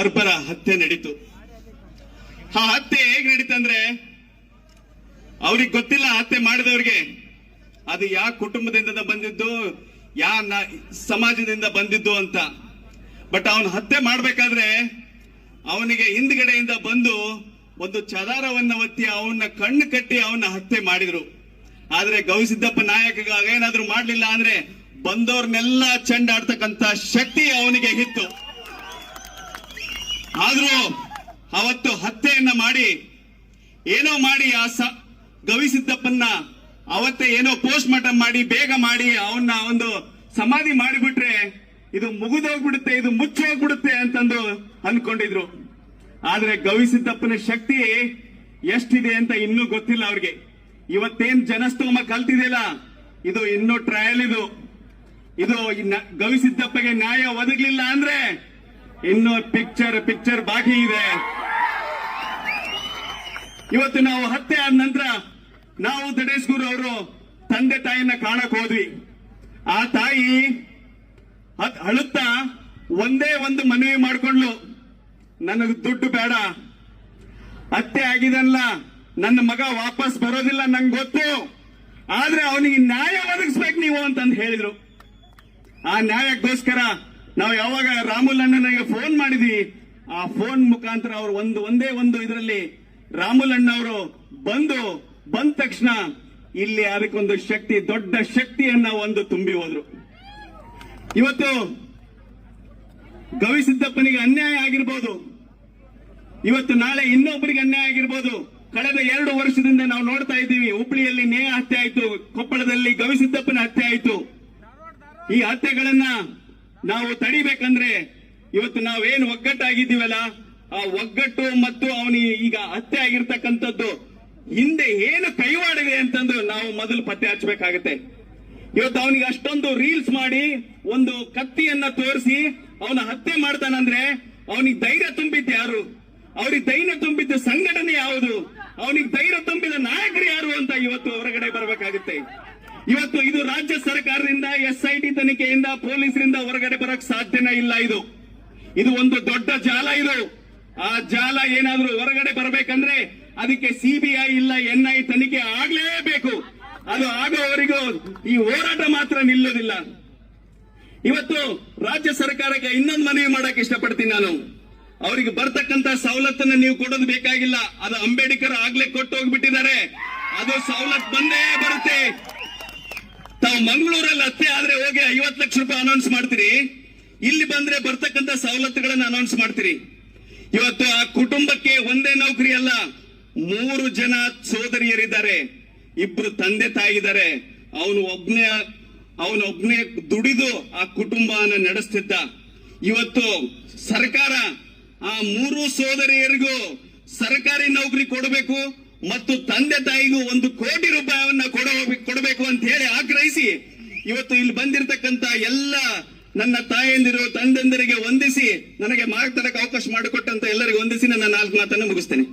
ಬರ್ಬರ ಹತ್ಯೆ ನಡೀತು. ಆ ಹತ್ಯೆ ಹೇಗ್ ನಡೀತಂದ್ರೆ ಅವ್ರಿಗೆ ಗೊತ್ತಿಲ್ಲ ಹತ್ಯೆ ಮಾಡಿದವ್ರಿಗೆ. ಅದು ಯಾವ ಕುಟುಂಬದಿಂದ ಬಂದಿದ್ದು, ಯಾ ಸಮಾಜದಿಂದ ಬಂದಿದ್ದು ಅಂತ. ಬಟ್ ಅವನು ಹತ್ಯೆ ಮಾಡ್ಬೇಕಾದ್ರೆ, ಅವನಿಗೆ ಹಿಂದ್ಗಡೆಯಿಂದ ಬಂದು ಒಂದು ಚದಾರವನ್ನ ಒತ್ತಿ ಅವನ್ನ ಕಣ್ಣು ಕಟ್ಟಿ ಅವನ್ನ ಹತ್ಯೆ ಮಾಡಿದ್ರು. ಆದ್ರೆ ಗವಿಸಿದ್ದಪ್ಪ ನಾಯಕ ಏನಾದ್ರೂ ಮಾಡ್ಲಿಲ್ಲ ಅಂದ್ರೆ ಬಂದವ್ರನ್ನೆಲ್ಲ ಚೆಂಡಾಡ್ತಕ್ಕಂತ ಶಕ್ತಿ ಅವನಿಗೆ ಇತ್ತು ಆದ್ರೂ ಅವತ್ತು ಹತ್ಯೆಯನ್ನ ಮಾಡಿ, ಏನೋ ಮಾಡಿ ಆ ಸ, ಗವಿಸಿದ್ದಪ್ಪನ್ನ ಅವತ್ತೇ ಏನೋ ಪೋಸ್ಟ್ ಮಾರ್ಟಮ್ ಮಾಡಿ, ಬೇಗ ಮಾಡಿ, ಅವನ್ನ ಒಂದು ಸಮಾಧಿ ಮಾಡಿಬಿಟ್ರೆ ಇದು ಮುಗಿದೋಗ್ಬಿಡುತ್ತೆ, ಇದು ಮುಚ್ಚೋಗ್ಬಿಡುತ್ತೆ ಅಂತಂದು ಅನ್ಕೊಂಡಿದ್ರು. ಆದ್ರೆ ಗವಿಸಿದ್ದಪ್ಪನ ಶಕ್ತಿ ಎಷ್ಟಿದೆ ಅಂತ ಇನ್ನೂ ಗೊತ್ತಿಲ್ಲ ಅವ್ರಿಗೆ. ಇವತ್ತೇನ್ ಜನಸ್ತೋಮ ಕಲ್ತಿದೆಯಲ್ಲ, ಇದು ಇನ್ನೂ ಟ್ರಯಲ್ ಇದು. ಇದು ಗವಿಸಿದ್ದಪ್ಪಗೆ ನ್ಯಾಯ ಒದಗ್ಲಿಲ್ಲ ಅಂದ್ರೆ ಇನ್ನು ಪಿಕ್ಚರ್ ಪಿಕ್ಚರ್ ಬಾಕಿ ಇದೆ. ಇವತ್ತು ನಾವು ಹತ್ಯೆ ಆದ ನಂತರ ನಾವು ದಡೇಶ್ಗುರು ಅವರು ತಂದೆ ತಾಯಿಯನ್ನ ಕಾಣಕ್ ಹೋದ್ವಿ. ಆ ತಾಯಿ ಅಳುತ್ತಾ ಒಂದೇ ಒಂದು ಮನವಿ ಮಾಡ್ಕೊಂಡ್ಲು. ನನಗೆ ದುಡ್ಡು ಬೇಡ. ಹತ್ಯೆ ಆಗಿದಲ್ಲ ನನ್ನ ಮಗ ವಾಪಸ್ ಬರೋದಿಲ್ಲ ನಂಗೆ ಗೊತ್ತು. ಆದ್ರೆ ಅವನಿಗೆ ನ್ಯಾಯ ಒದಗಿಸ್ಬೇಕು ನೀವು ಅಂತಂದು ಹೇಳಿದ್ರು. ಆ ನ್ಯಾಯಕ್ಕೋಸ್ಕರ ನಾವು ಯಾವಾಗ ರಾಮುಲ್ ಅಣ್ಣನಿಗೆ ಫೋನ್ ಮಾಡಿದ್ವಿ, ಆ ಫೋನ್ ಮುಖಾಂತರ ಅವರು ಒಂದು, ಒಂದೇ ಒಂದು ಇದರಲ್ಲಿ ರಾಮುಲ್ ಅಣ್ಣ ಅವರು ಬಂದು, ಬಂದ ತಕ್ಷಣ ಇಲ್ಲಿ ಅದಕ್ಕೊಂದು ಶಕ್ತಿ, ದೊಡ್ಡ ಶಕ್ತಿಯನ್ನ ಒಂದು ತುಂಬಿ ಹೋದ್ರು. ಇವತ್ತು ಗವಿಸಿದ್ದಪ್ಪನಿಗೆ ಅನ್ಯಾಯ ಆಗಿರ್ಬೋದು. ಇವತ್ತು ನಾಳೆ ಇನ್ನೊಬ್ಬರಿಗೆ ಅನ್ಯಾಯ ಆಗಿರ್ಬೋದು. ಕಳೆದ ಎರಡು ವರ್ಷದಿಂದ ನಾವು ನೋಡ್ತಾ ಇದ್ದೀವಿ, ಹುಬ್ಳಿಯಲ್ಲಿ ನೇಹ ಹತ್ಯೆ ಆಯಿತು, ಕೊಪ್ಪಳದಲ್ಲಿ ಗವಿಸಿದ್ದಪ್ಪನ ಹತ್ಯೆ ಆಯಿತು. ಈ ಹತ್ಯೆಗಳನ್ನ ನಾವು ತಡಿಬೇಕಂದ್ರೆ ಇವತ್ತು ನಾವೇನು ಒಗ್ಗಟ್ಟಾಗಿದ್ದೀವಲ್ಲ, ಆ ಒಗ್ಗಟ್ಟು ಮತ್ತು ಅವನಿ ಈಗ ಹತ್ಯೆ ಆಗಿರ್ತಕ್ಕಂಥದ್ದು, ಹಿಂದೆ ಏನು ಕೈವಾಡಿದೆ ಅಂತಂದು ನಾವು ಮೊದಲು ಪತ್ತೆ ಹಚ್ಚಬೇಕಾಗತ್ತೆ. ಇವತ್ತು ಅವನಿಗೆ ಅಷ್ಟೊಂದು ರೀಲ್ಸ್ ಮಾಡಿ, ಒಂದು ಕತ್ತಿಯನ್ನ ತೋರಿಸಿ, ಅವನ ಹತ್ಯೆ ಮಾಡ್ತಾನಂದ್ರೆ ಅವನಿಗೆ ಧೈರ್ಯ ತುಂಬಿದ್ದು ಯಾರು? ಅವ್ರಿಗೆ ಧೈರ್ಯ ತುಂಬಿದ್ದ ಸಂಘಟನೆ ಯಾವುದು? ಅವನಿಗೆ ಧೈರ್ಯ ತುಂಬಿದ ನಾಯಕರು ಯಾರು ಅಂತ ಇವತ್ತು ಹೊರಗಡೆ ಬರಬೇಕಾಗುತ್ತೆ. ಇವತ್ತು ಇದು ರಾಜ್ಯ ಸರ್ಕಾರದಿಂದ ಎಸ್ ಐ ಟಿ ತನಿಖೆಯಿಂದ, ಪೊಲೀಸರಿಂದ ಹೊರಗಡೆ ಬರಕ್ ಸಾಧ್ಯನೇ ಇಲ್ಲ ಇದು. ಇದು ಒಂದು ದೊಡ್ಡ ಜಾಲ ಇದು. ಆ ಜಾಲ ಏನಾದ್ರೂ ಹೊರಗಡೆ ಬರಬೇಕಂದ್ರೆ ಅದಕ್ಕೆ ಸಿಬಿಐ ಇಲ್ಲ ಎನ್ಐ ತನಿಖೆ ಆಗ್ಲೇಬೇಕು. ಅದು ಆಗೋವರೆಗೂ ಈ ಹೋರಾಟ ಮಾತ್ರ ನಿಲ್ಲೋದಿಲ್ಲ. ಇವತ್ತು ರಾಜ್ಯ ಸರ್ಕಾರಕ್ಕೆ ಇನ್ನೊಂದು ಮನವಿ ಮಾಡಕ್ ಇಷ್ಟಪಡ್ತೀನಿ ನಾನು. ಅವರಿಗೆ ಬರ್ತಕ್ಕಂತ ಸವಲತ್ತನ್ನು ನೀವು ಕೊಡೋದು ಬೇಕಾಗಿಲ್ಲ. ಅದು ಅಂಬೇಡ್ಕರ್ ಆಗ್ಲೇ ಕೊಟ್ಟು ಹೋಗ್ಬಿಟ್ಟಿದ್ದಾರೆ ಅದು ಸವಲತ್ತು ಬಂದೇ ಬರುತ್ತೆ. ಮಂಗಳೂರಲ್ಲಿ ಅತ್ತೆ ಆದ್ರೆ ಹೋಗಿ ಐವತ್ತು ಲಕ್ಷ ರೂಪಾಯಿ ಅನೌನ್ಸ್ ಮಾಡ್ತೀರಿ. ಇಲ್ಲಿ ಬಂದ್ರೆ ಬರ್ತಕ್ಕಂತ ಸವಲತ್ತುಗಳನ್ನ ಅನೌನ್ಸ್ ಮಾಡ್ತೀರಿ. ಇವತ್ತು ಆ ಕುಟುಂಬಕ್ಕೆ ಒಂದೇ ನೌಕರಿ ಅಲ್ಲ, ಮೂರು ಜನ ಸೋದರಿಯರಿದ್ದಾರೆ. ಇಬ್ರು ತಂದೆ ತಾಯಿ ಇದ್ದಾರೆ ಅವನು ಒಬ್ನೇ, ಅವನೊಬ್ನೇ ದುಡಿದು ಆ ಕುಟುಂಬನ ನಡೆಸ್ತಿದ್ದ. ಇವತ್ತು ಸರ್ಕಾರ ಆ ಮೂರು ಸೋದರಿಯರಿಗೂ ಸರ್ಕಾರಿ ನೌಕರಿ ಕೊಡಬೇಕು ಮತ್ತು ತಂದೆ ತಾಯಿಗೂ ಒಂದು ಕೋಟಿ ರೂಪಾಯಿಯನ್ನ ಕೊಡ ಕೊಡಬೇಕು ಅಂತ ಹೇಳಿ ಆಗ್ರಹಿಸಿ ಇವತ್ತು ಇಲ್ಲಿ ಬಂದಿರತಕ್ಕಂತ ಎಲ್ಲ ನನ್ನ ತಾಯಂದಿರು ತಂದೆಂದರಿಗೆ ವಂದಿಸಿ ನನಗೆ ಮಾತಾಡಕ್ಕೆ ಅವಕಾಶ ಮಾಡಿಕೊಟ್ಟಂತ ಎಲ್ಲರಿಗೂ ವಂದಿಸಿ ನನ್ನ ನಾಲ್ಕು ಮಾತನ್ನು ಮುಗಿಸ್ತೇನೆ.